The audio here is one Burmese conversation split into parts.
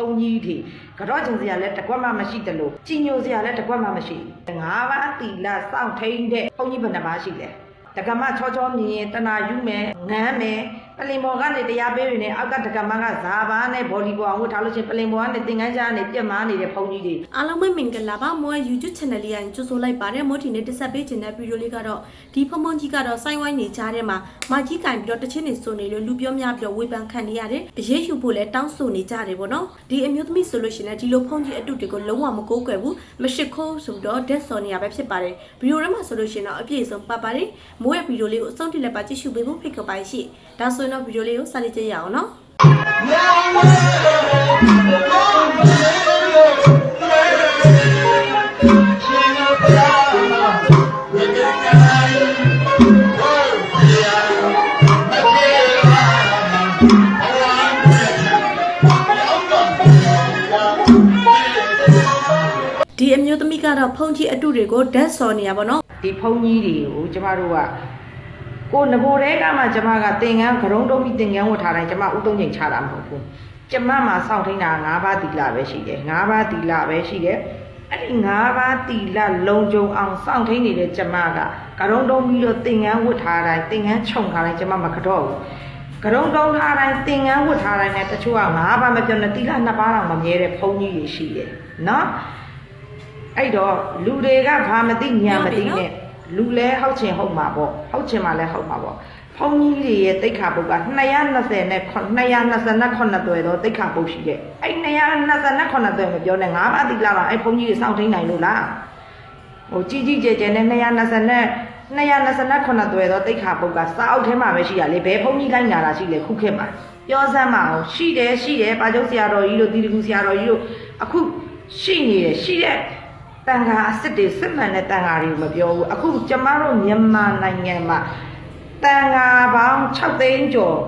ုံကြီးတွေကတော့ကျင်စရာလည်းတစ်ကွက်မှမရှိတယ်လို့ကြီးညိုစရာလည်းတစ်ကွက်မှမရှိဘူးငါးပါးတီလာစောင့်ထိန်တဲ့ဘုံကြီးဘယ်နှပါးရှိလဲတက္ကမချောချောမြင်ရင်တနာယူမယ်ငမ်းမယ် ပလင်ပေါ်ကနေတရားပေးနေအောက်ကတက္ကမကဇာဘာနဲ့ဘော်ဒီဘောင်ဝတ်ထားလို့ချင်းပလင်ပေါ်ကနေသင်္ကန်းကြားကနေပြက်မားနေတဲ့ဘုံကြီးတွေအားလုံးပဲမင်္ဂလာပါမော YouTube channel လေးရင်ကြိုဆိုလိုက်ပါတယ်မို့ဒီနေ့တက်ဆက်ပေးခြင်းတဲ့ဗီဒီယိုလေးကတော့ဒီဖုံဖုံကြီးကတော့စိုင်းဝိုင်းနေကြတဲ့မှာမကြီးကင်ပြီးတော့တချင်းနေဆိုနေလို့လူပြောများပြီးတော့ဝေဖန်ခံနေရတယ်အရေးယူဖို့လဲတောင်းဆိုနေကြတယ်ပေါ့နော်ဒီအမျိုးသမီးဆိုလို့ရှိရင်လည်းဒီလိုဖုံကြီးအတုတွေကိုလုံးဝမကိုးကွယ်ဘူးမရှိခိုးဆိုတော့ဒက်ဆော်နေရပဲဖြစ်ပါတယ်ဗီဒီယိုထဲမှာဆိုလို့ရှိရင်တော့အပြည့်အစုံပါပါတယ်မိုးရဲ့ဗီဒီယိုလေးကိုအဆုံးထိလည်းပါကြည့်ရှုပေးဖို့ဖိတ်ခေါ်ပါရှိဒါဆိုရင်တော့ဗီဒီယိုလေးကိုစလိုက်ကြရအောင်နော်ဒီအမျိုးသမီးကတော့ဖုန်ကြီးအတုတွေကိုဓာတ်ဆော်နေရပါတော့ဒီဖုံကြီးတွေကိုကျမတို့က ကိုငကိုတဲကမှကျမကသင်္ကန်းဂရုံးတုံးပြီးသင်္ကန်းဝတ်ထားတိုင်းကျမဥတုံးချိန်ချတာမဟုတ်ဘူးကျမမှာစောင့်ထိန်တာ၅ပါးတီလာပဲရှိတယ်၅ပါးတီလာပဲရှိတယ်အဲ့ဒီ၅ပါးတီလာလုံကြုံအောင်စောင့်ထိန်နေတဲ့ကျမကဂရုံးတုံးပြီးတော့သင်္ကန်းဝတ်ထားတိုင်းသင်္ကန်းခြုံထားတိုင်းကျမမကတော့ဘူးဂရုံးတုံးထားတိုင်းသင်္ကန်းဝတ်ထားတိုင်းနဲ့တချို့က၅ပါးမပြောနဲ့တီလာ၂ပါးတော့မမြဲတဲ့ဖုံကြီးတွေရှိတယ်နော်အဲ့တော့လူတွေကဘာမသိညာမသိနဲ့ လူလဲဟုတ်ချင်ဟုတ်မှာပေါ့ဟုတ်ချင်မှလည်းဟုတ်မှာပေါ့ဖုန်းကြီးတွေရဲ့တိတ်ခါပုတ်က220နဲ့229သွယ်တော့တိတ်ခါပုတ်ရှိတဲ့အဲ့229သွယ်မပြောနဲ့ငါးပါးတိလာတော့အဲ့ဖုန်းကြီးတွေစောင့်ထိန်နိုင်လို့လားဟိုကြီးကြီးကျယ်ကျယ်နဲ့220နဲ့229သွယ်တော့တိတ်ခါပုတ်ကစာအုပ်ထဲမှာပဲရှိရလေဘယ်ဖုန်းကြီးလိုက်ညာတာရှိလေခုခေတ်မှာပြောစမ်းမအောင်ရှိတယ်ရှိတယ်ပါကျုပ်ဆရာတော်ကြီးတို့တီတကူဆရာတော်ကြီးတို့အခုရှိနေတယ်ရှိတဲ့ တန်ခါအစ်စ်တွေစစ်မှန်တဲ့တန်ခါတွေကိုမပြောဘူးအခုကျမတို့မြန်မာနိုင်ငံမှာတန်ခါပေါင်း6သိန်းကျော်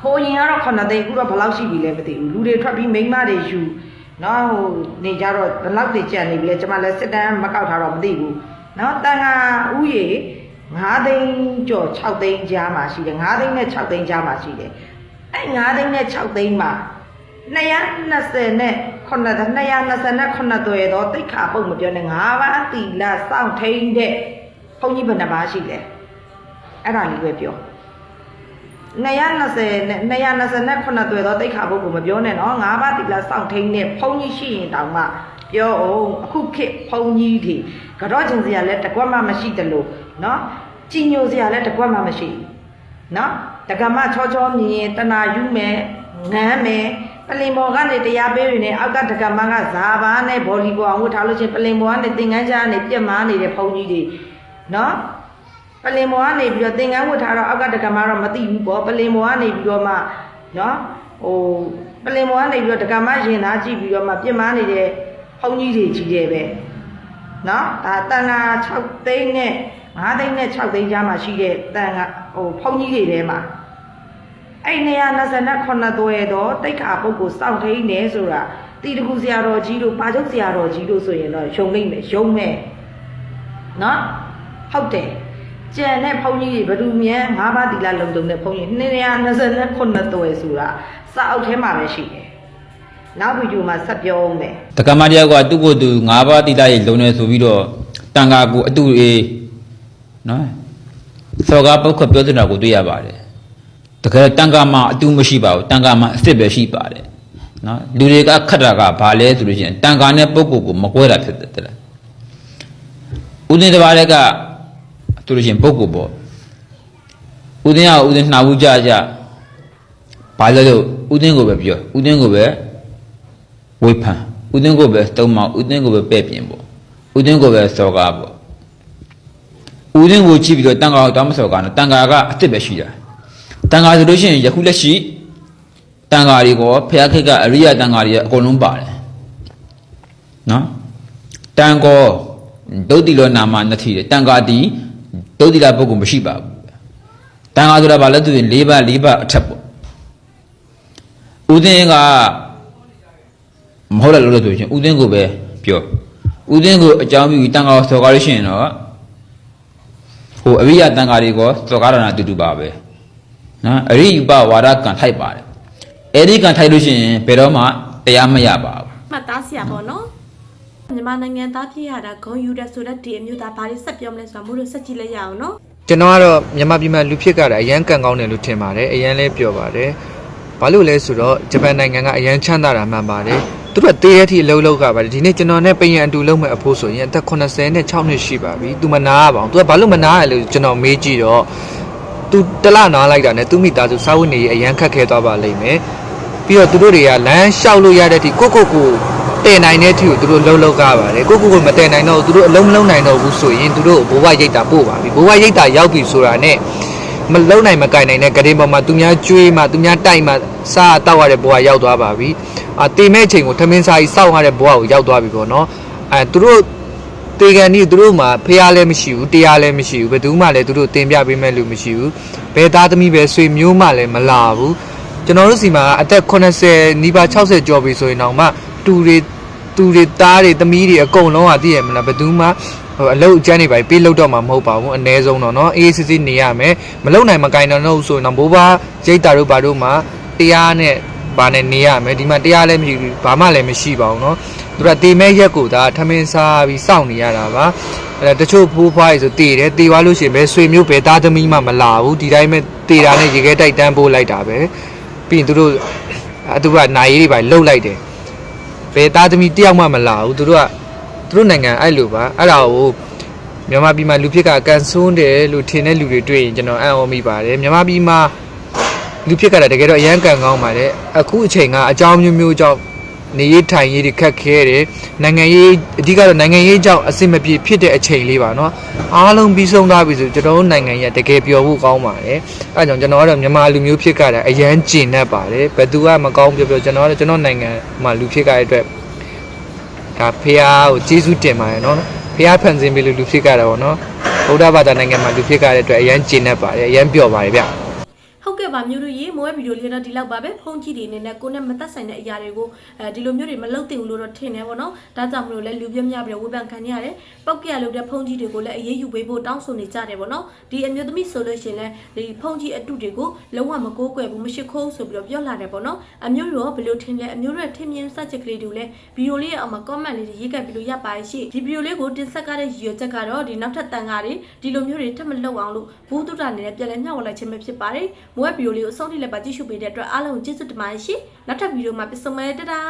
ဟိုရင်ကတော့9သိန်းအခုတော့ဘယ်လောက်ရှိပြီလဲမသိဘူးလူတွေထွက်ပြီးမိန်းမတွေယူနော်ဟိုနေကြတော့ဘယ်လောက်တွေကြံနေပြီလဲကျမလည်းစစ်တမ်းမကောက်ထားတော့မသိဘူးနော်တန်ခါဥယေ9သိန်းကျော်6သိန်းကြားမှာရှိတယ်9သိန်းနဲ့6သိန်းကြားမှာရှိတယ်အဲ့9သိန်းနဲ့6သိန်းမှာ220နဲ့ 9 229သွယ်တော့တိတ်ခါပုတ်မပြောနဲ့၅ပါးတီလာစောင့်ထိန်တဲ့ဘုန်းကြီးဘယ်နှပါးရှိလဲအဲ့ဒါလေးပဲပြော220နဲ့229သွယ်တော့တိတ်ခါပုတ်ကိုမပြောနဲ့နော်၅ပါးတီလာစောင့်ထိန်တဲ့ဘုန်းကြီးရှိရင်တောင်မှပြောအောင်အခုခေတ်ဘုန်းကြီးတွေကတော့ကျင်စရာလည်းတစ်ကွက်မှမရှိတယ်လို့နော်ကြီးညိုစရာလည်းတစ်ကွက်မှမရှိဘူးနော်တက္ကမချောချောမြင်ရင်တနာယူမယ်ငမ်းမယ် ပလင်ပေါ်ကနေတရားပေးနေအောက်ကတက္ကမကဇာဘာနဲ့ဘော်ဒီဘောင်ဝတ်ထားလို့ချင်းပလင်ပေါ်ကနေသင်္ကန်းကြားကနေပြက်မားနေတဲ့ဘုံကြီးတွေနော်ပလင်ပေါ်ကနေပြီးတော့သင်္ကန်းဝတ်ထားတော့အောက်ကတက္ကမတော့မသိဘူးပေါ့ပလင်ပေါ်ကနေပြီးတော့မှနော်ဟိုပလင်ပေါ်ကနေပြီးတော့တက္ကမရင်သားကြည့်ပြီးတော့မှပြက်မားနေတဲ့ဘုံကြီးတွေကြီးတယ်ပဲနော်ဒါတန်ဃာ6သိန်းနဲ့5သိန်းနဲ့6သိန်းကြားမှာရှိတဲ့တန်ဃာဟိုဘုံကြီးတွေထဲမှာ အဲ့229သွဲတော့တိတ်ခါပုတ်ကိုစောင့်ထိန်နေဆိုတာတီတကူဆရာတော်ကြီးတို့ပါချုပ်ဆရာတော်ကြီးတို့ဆိုရင်တော့ယုံလိမ့်မယ်ယုံမယ်နော်ဟုတ်တယ်ကြံတဲ့ဘုန်းကြီးတွေဘယ်သူမြန်၅ပါးတီလာလုံတုံတဲ့ဘုန်းကြီး229သွဲဆိုတာစာအုပ်ထဲမှာပဲရှိတယ်နောက်ဗီဒီယိုမှာဆက်ပြောအောင်မယ်တက္ကမတယောက်ကသူ့ကိုယ်သူ၅ပါးတိလိုက်လုံနေဆိုပြီးတော့တန်ခါကိုအတူအေးနော်စောကားပုတ်ခွက်ပြောနေတာကိုတွေ့ရပါတယ် တကယ်တန်ခါမှာအတူမရှိပါဘူးတန်ခါမှာအစ်စ်ပဲရှိပါတယ်နော်လူတွေကခတ်တာကဘာလဲဆိုလို့ရှိရင်တန်ခါနဲ့ပုတ်ကိုကိုမကွဲတာဖြစ်တယ်တဲ့ဦးသိန်းတစ်ပါးလည်းကဆိုလို့ရှိရင်ပုတ်ကိုပေါ့ဦးသိန်းကဦးသိန်းနှာဦးကြကြဘာလဲလို့ဦးသိန်းကိုပဲပြောဦးသိန်းကိုပဲဝိဖန်ဥဒင်းကိုပဲတုံးမဥဒင်းကိုပဲပဲ့ပြင်ပေါ့ဥဒင်းကိုပဲစောကားပေါ့ဥဒင်းကိုကြည့်ပြီးတော့တန်ခါကိုတောင်းမစောကားနော်တန်ခါကအစ်စ်ပဲရှိတာ တန်ခါဆိုလို့ရှိရင်ယခုလက်ရှိတန်ခါတွေကောဖျားခိတ်ကအရိယတန်ခါတွေအကုန်လုံးပါတယ်နော်တန်ကောဒုတ်တိလောနာမနှစ်ထီတယ်တန်ခါတီဒုတ်တိလာပုဂ္ဂိုလ်မရှိပါဘူးတန်ခါဆိုတာဘာလဲသူရင်၄ပါး၄ပါးအထက်ပေါ့ဥဒင်းကမဟုတ်တယ်လို့လို့ဆိုရင်ဥဒင်းကိုပဲပြောဥဒင်းကိုအကြောင်းပြုပြီးတန်ခါကိုစော်ကားလို့ရှိရင်တော့ဟိုအရိယတန်ခါတွေကိုစော်ကားတာနဲ့အတူတူပါပဲ နော်အရိယပဝါဒကံထိုက်ပါတယ်အဲ့ဒီကံထိုက်လို့ရှိရင်ဘယ်တော့မှတတရားမရပါဘူးမှတ်သားစရာပေါ့နော်မြန်မာနိုင်ငံသားဖြစ်ရတာဂုံယူတဲ့ဆိုတော့ဒီအမျိုးသားဘာတွေဆက်ပြောမလဲဆိုတာမို့လို့ဆက်ကြည့်လိုက်ရအောင်နော်ကျွန်တော်ကတော့မြန်မာပြည်မှာလူဖြစ်ကြတာအရန်ကန်ကောင်းတယ်လို့ထင်ပါတယ်အရန်လဲပြောပါတယ်ဘာလို့လဲဆိုတော့ဂျပန်နိုင်ငံကအရန်ချမ်းသာတာမှန်ပါတယ်သူတို့ကတေးရတဲ့အထိအလုံးလုံးကပါတယ်ဒီနေ့ကျွန်တော်နဲ့ပရင်အတူလုံးမဲ့အဖိုးဆိုရင်အသက်86နဲ့6နှစ်ရှိပါပြီသူမနာရပါဘူးသူကဘာလို့မနာရလဲလို့ကျွန်တော်မေးကြည့်တော့ သူတလနားလိုက်တာနဲ့သူမိသားစုစာဝတ်နေရေးအရန်ခက်ခဲသွားပါလိမ့်မယ်ပြီးတော့သူတို့တွေကလမ်းလျှောက်လို့ရတဲ့အထိကိုကိုကိုတည်နိုင်တဲ့အထိကိုသူတို့လှုပ်လှုပ်ကြပါတယ်ကိုကိုကိုမတည်နိုင်တော့ဘူးသူတို့အလုံးမလုံးနိုင်တော့ဘူးဆိုရင်သူတို့ဘိုးဘရိတ်တာပို့ပါပြီဘိုးဘရိတ်တာရောက်ပြီဆိုတာနဲ့မလုံနိုင်မကင်နိုင်တဲ့ဂရင်ပေါ်မှာသူများကျွေးမှသူများတိုက်မှစားတောက်ရတဲ့ဘဝရောက်သွားပါပြီအာတေမဲ့ချိန်ကိုထမင်းစားကြီးစောက်ရတဲ့ဘဝကိုရောက်သွားပြီပေါ့နော်အဲသူတို့ တေကန်ကြီးသူတို့မှာဖះလည်းမရှိဘူးတရားလည်းမရှိဘူးဘယ်သူမှလည်းသူတို့တင်ပြပေးမဲ့လူမရှိဘူးဘယ်သားသမီးပဲဆွေမျိုးမှလည်းမလာဘူးကျွန်တော်တို့စီမှာအသက်80နီးပါး60ကျော်ပြီဆိုရင်တော့မှတူတွေတူတွေသားတွေသမီးတွေအကုန်လုံးကသိရမလားဘယ်သူမှ ဟိုအလုတ်အကျန်းတွေပဲပြေးလောက်တော့မှာမဟုတ်ပါဘူးအ ਨੇ ဆုံးတော့เนาะအေးစစ်စစ်နေရမယ်မလုံနိုင်မကင်တော့တော့ဆိုရင်တော့ဘိုးဘရိတ်တာတို့ဘာတို့မှတရားနဲ့ ဘာနဲ့နေရမယ်ဒီမှာတရားလည်းမရှိဘူးဘာမှလည်းမရှိပါဘူးเนาะသူကတေမဲရက်ကိုဒါထမင်းစားပြီးစောင့်နေရတာပါအဲတချို့ဖိုးဖွားကြီးဆိုတေတယ်တေသွားလို့ရှိရင်ပဲဆွေမျိုးပဲသားသမီးမှမလာဘူးဒီတိုင်းပဲတေတာနဲ့ရေခဲတိုက်တန်းပို့လိုက်တာပဲပြီးရင်သူတို့အတူကနိုင်ရေးတွေပဲလှုပ်လိုက်တယ်ဘယ်သားသမီးတယောက်မှမလာဘူးသူတို့က သူတို့နိုင်ငံအဲ့လိုပါအဲ့ဒါကိုမြန်မာပြည်မှာလူဖြစ်ကကန်ဆိုးတယ်လို့ထင်တဲ့လူတွေတွေ့ရင်ကျွန်တော်အံ့ဩမိပါတယ်မြန်မာပြည်မှာ လူဖြစ်ကတာတကယ်တော့အရန်ကန်ကောင်းပါတယ်အခုအချိန်ကအကြောင်းမျိုးမျိုးကြောင့်နေရေးထိုင်ရေးတွေခက်ခဲတယ်နိုင်ငံရေးအဓိကတော့နိုင်ငံရေးကြောင့်အဆင်မပြေဖြစ်တဲ့အချိန်လေးပါเนาะအားလုံးပြီးဆုံးသွားပြီဆိုကျွန်တော်တို့နိုင်ငံကြီးကတကယ်ပျော်ဖို့ကောင်းပါတယ်အဲဒါကြောင့်ကျွန်တော်ကတော့မြန်မာလူမျိုးဖြစ်ကြတာအရန်ကျင်တတ်ပါတယ်ဘယ်သူကမကောင်းပြောပြောကျွန်တော်ကတော့ကျွန်တော်နိုင်ငံမှာလူဖြစ်ကြတဲ့အတွက် ဒါဖះကိုကျေးဇူးတင်ပါတယ်เนาะဖះဖန်ဆင်းပေးလို့လူဖြစ်ကြတာပေါ့เนาะဗုဒ္ဓဘာသာနိုင်ငံမှာလူဖြစ်ကြတဲ့အတွက်အရန်ကျင့်တတ်ပါတယ်အရန်ပျော်ပါတယ်ဗျ ဟုတ် ကဲ့ပါမျိုးတို့ရေမိုးရဲ့ဗီဒီယိုလေးတော့ဒီလောက်ပါပဲဖုန်းကြီးတွေအနေနဲ့ကိုယ်နဲ့မသက်ဆိုင်တဲ့အရာတွေကိုအဲဒီလိုမျိုးတွေမလုပ်သင့်ဘူးလို့တော့ထင်တယ်ပေါ့နော်ဒါကြောင့်မလို့လဲလူပြများပြီးတော့ဝေဖန်ခံနေရတယ်ပောက်ကရလုပ်တဲ့ဖုန်းကြီးတွေကိုလည်းအရေးယူပေးဖို့တောင်းဆိုနေကြတယ်ပေါ့နော်ဒီအမျိုးသမီးဆိုလို့ရှိရင်လည်းဒီဖုန်းကြီးအတုတွေကိုလုံးဝမကိုးကွယ်ဘူးမရှိခိုးဆိုပြီးတော့ပြောလာတယ်ပေါ့နော်အမျိုးတို့ကဘယ်လိုထင်လဲအမျိုးတို့ရဲ့ထင်မြင်စချက်ကလေးတွေလည်းဗီဒီယိုလေးရဲ့အောက်မှာ comment လေးတွေရေးခဲ့ပြီးလို့ရပါရဲ့ရှိဒီဗီဒီယိုလေးကိုတင်ဆက်ကြတဲ့ရည်ရွယ်ချက်ကတော့ဒီနောက်ထပ်တန်ကားတွေဒီလိုမျိုးတွေထပ်မလုပ်အောင်လို့ဘူးတုဒ္ဒနေတဲ့ပြန်လည်မျှဝေလိုက်ခြင်းပဲဖြစ်ပါတယ်မိုးရဲ့ဗီဒီယိုလေးကိုအဆုံးထိလည်းပါကြည့်ရှုပေးတဲ့အတွက်အားလုံးကိုကျေးဇူးတင်ပါတယ်ရှင်နောက်ထပ်ဗီဒီယိုမှာပြန်ဆုံမယ်တဒါ